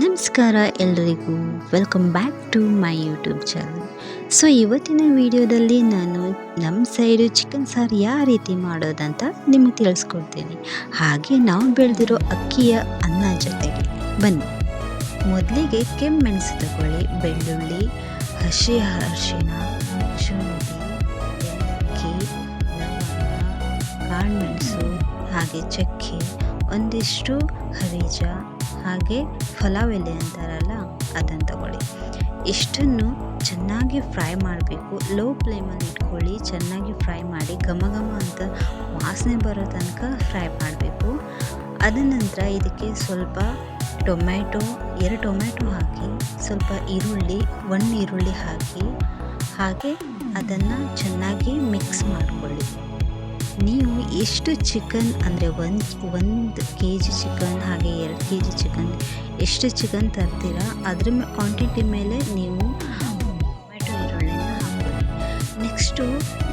ನಮಸ್ಕಾರ ಎಲ್ರಿಗೂ. Welcome back to my YouTube channel so ಇವತ್ತಿನ ವಿಡಿಯೋದಲ್ಲಿ ನಾನು ನಮ್ಮ ಸೈಡು ಚಿಕನ್ ಸಾರು ಯಾವ ರೀತಿ ಮಾಡೋದಂತ ನಿಮಗೆ ತಿಳಿಸ್ಕೊಡ್ತೀನಿ. ಹಾಗೆ ನಾವು ಬೆಳೆದಿರೋ ಅಕ್ಕಿಯ ಅನ್ನ ಜೊತೆಗೆ ಬನ್ನಿ. ಮೊದಲಿಗೆ ಕೆಮ್ಮೆಣಸು ಮೆಣಸು ತಗೊಳ್ಳಿ, ಬೆಳ್ಳುಳ್ಳಿ, ಹಸಿ ಅರಿಶಿಣ ಶುಂಠಿ ಏಲಕ್ಕಿ ಕಾಳುಮೆಣಸು ಹಾಗೆ ಚಕ್ಕೆ, ಒಂದಿಷ್ಟು ಹರಿಜ ಹಾಗೆ ಪಲಾವ್ ಎಲೆ ಅಂತಾರಲ್ಲ, ಅದನ್ನು ತಗೊಳ್ಳಿ. ಇಷ್ಟನ್ನು ಚೆನ್ನಾಗಿ ಫ್ರೈ ಮಾಡಬೇಕು. ಲೋ ಫ್ಲೇಮಲ್ಲಿ ಇಟ್ಕೊಳ್ಳಿ, ಚೆನ್ನಾಗಿ ಫ್ರೈ ಮಾಡಿ, ಘಮ ಘಮ ಅಂತ ವಾಸನೆ ಬರೋ ತನಕ ಫ್ರೈ ಮಾಡಬೇಕು. ಅದ ನಂತರ ಇದಕ್ಕೆ ಸ್ವಲ್ಪ ಟೊಮ್ಯಾಟೊ, ಎರಡು ಟೊಮ್ಯಾಟೊ ಹಾಕಿ, ಸ್ವಲ್ಪ ಈರುಳ್ಳಿ ಒಂದು ಈರುಳ್ಳಿ ಹಾಕಿ, ಹಾಗೆ ಅದನ್ನು ಚೆನ್ನಾಗಿ ಮಿಕ್ಸ್ ಮಾಡಿಕೊಳ್ಳಿ. ನೀವು ಎಷ್ಟು ಚಿಕನ್ ಅಂದರೆ ಒಂದು ಒಂದು ಕೆ ಜಿ ಚಿಕನ್, ಹಾಗೆ ಎರಡು ಕೆ ಜಿ ಚಿಕನ್ ಎಷ್ಟು ಚಿಕನ್ ತರ್ತೀರಾ, ಅದ್ರ ಕ್ವಾಂಟಿಟಿ ಮೇಲೆ ನೀವು ಟೊಮೆಟೊ ಈರುಳ್ಳಿನ ಹಾಕ್ಕೊಳ್ಳಿ ನೆಕ್ಸ್ಟು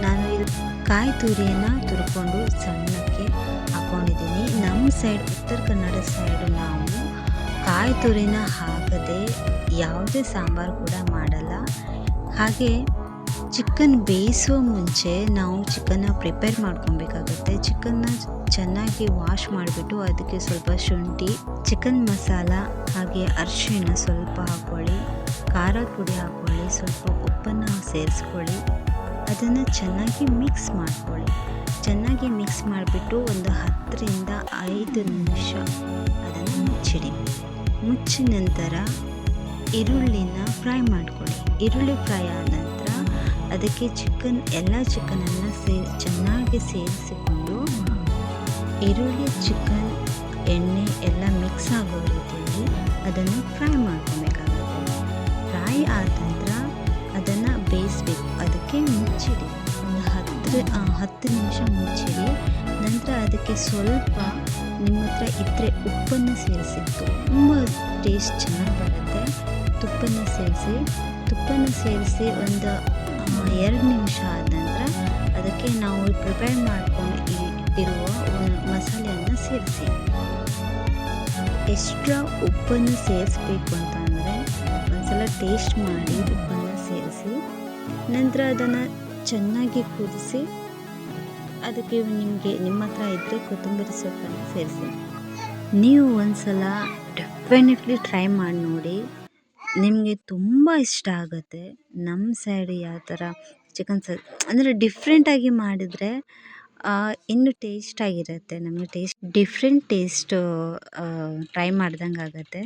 ನಾನು ಇದು ಕಾಯಿ ತುರಿಯನ್ನು ತುರ್ಕೊಂಡು ಸಣ್ಣಕ್ಕೆ ಹಾಕ್ಕೊಂಡಿದ್ದೀನಿ ನಮ್ಮ ಸೈಡ್ ಉತ್ತರ ಕನ್ನಡ ಸೈಡು ನಾವು ಕಾಯಿ ತುರಿನ ಹಾಕದೆ ಯಾವುದೇ ಸಾಂಬಾರು ಕೂಡ ಮಾಡಲ್ಲ. ಹಾಗೆ ಚಿಕನ್ ಬೇಯಿಸುವ ಮುಂಚೆ ನಾವು ಚಿಕನ್ನ ಪ್ರಿಪೇರ್ ಮಾಡ್ಕೊಬೇಕಾಗುತ್ತೆ. ಚಿಕನ್ನ ಚೆನ್ನಾಗಿ ವಾಶ್ ಮಾಡಿಬಿಟ್ಟು ಅದಕ್ಕೆ ಸ್ವಲ್ಪ ಶುಂಠಿ, ಚಿಕನ್ ಮಸಾಲ, ಹಾಗೆ ಅರಿಶಿಣ ಸ್ವಲ್ಪ ಹಾಕ್ಕೊಳ್ಳಿ ಖಾರ ಪುಡಿ ಹಾಕ್ಕೊಳ್ಳಿ, ಸ್ವಲ್ಪ ಉಪ್ಪನ್ನು ಸೇರಿಸ್ಕೊಳ್ಳಿ. ಅದನ್ನು ಚೆನ್ನಾಗಿ ಮಿಕ್ಸ್ ಮಾಡ್ಕೊಳ್ಳಿ. ಚೆನ್ನಾಗಿ ಮಿಕ್ಸ್ ಮಾಡಿಬಿಟ್ಟು ಒಂದು ಹತ್ತರಿಂದ ಐದು ನಿಮಿಷ ಅದನ್ನು ಮುಚ್ಚಿಡಿ. ಮುಚ್ಚಿದ ನಂತರ ಈರುಳ್ಳಿನ ಫ್ರೈ ಮಾಡ್ಕೊಳ್ಳಿ. ಈರುಳ್ಳಿ ಫ್ರೈ ಆದ ನಂತರ ಅದಕ್ಕೆ ಚಿಕನ್, ಎಲ್ಲ ಚಿಕನನ್ನು ಸೇ, ಚೆನ್ನಾಗಿ ಸೇರಿಸಿಕೊಂಡು ಈರುಳ್ಳಿ, ಚಿಕನ್, ಎಣ್ಣೆ ಎಲ್ಲ ಮಿಕ್ಸ್ ಆಗೋ ರೀತಿಯಲ್ಲಿ ಅದನ್ನು ಫ್ರೈ ಮಾಡ್ಕೊಬೇಕಾಗುತ್ತೆ. ಫ್ರೈ ಆದ ನಂತರ ಅದನ್ನು ಬೇಯಿಸ್ಬೇಕು. ಅದಕ್ಕೆ ಮುಚ್ಚಿಡಿ ಒಂದು ಹತ್ತು ಹತ್ತು ನಿಮಿಷ ಮುಚ್ಚಿಡಿ ನಂತರ ಅದಕ್ಕೆ ಸ್ವಲ್ಪ ನಿಮ್ಮ ಹತ್ರ ಇದ್ದರೆ ಉಪ್ಪನ್ನು ಸೇರಿಸಿ. ತುಂಬ ಟೇಸ್ಟ್ ಚೆನ್ನಾಗಿ ಬರುತ್ತೆ. ತುಪ್ಪನ ಸೇರಿಸಿ. ತುಪ್ಪನ ಸೇರಿಸಿ ಒಂದು ಎರಡು ನಿಮಿಷ ಆದ ನಂತರ ಅದಕ್ಕೆ ನಾವು ಪ್ರಿಪೇರ್ ಮಾಡ್ಕೊಂಡು ಇಟ್ಟಿರುವ ಮಸಾಲೆಯನ್ನು ಸೇರಿಸಿ. ಎಕ್ಸ್ಟ್ರಾ ಉಪ್ಪನ್ನು ಸೇರಿಸ್ಬೇಕು ಅಂತಂದರೆ ಒಂದ್ಸಲ ಟೇಸ್ಟ್ ಮಾಡಿ ಉಪ್ಪನ್ನು ಸೇರಿಸಿ, ನಂತರ ಅದನ್ನು ಚೆನ್ನಾಗಿ ಕುದಿಸಿ, ಅದಕ್ಕೆ ನಿಮಗೆ ನಿಮ್ಮ ಹತ್ರ ಇದ್ದರೆ ಕೊತ್ತಂಬರಿ ಸೊಪ್ಪನ್ನು ಸೇರಿಸಿ. ನೀವು ಒಂದ್ಸಲ ಡೆಫಿನೆಟ್ಲಿ ಟ್ರೈ ಮಾಡಿ ನೋಡಿ. ನಿಮಗೆ ತುಂಬ ಇಷ್ಟ ಆಗುತ್ತೆ. ನಮ್ಮ ಸೈಡ್ ಯಾವ ಥರ ಚಿಕನ್ ಸ ಅಂದರೆ ಡಿಫ್ರೆಂಟಾಗಿ ಮಾಡಿದರೆ ಇನ್ನೂ ಟೇಸ್ಟಾಗಿರುತ್ತೆ ನಮಗೆ ಟೇಸ್ಟ್ ಡಿಫ್ರೆಂಟ್ ಟೇಸ್ಟು ಟ್ರೈ ಮಾಡ್ದಂಗೆ ಆಗುತ್ತೆ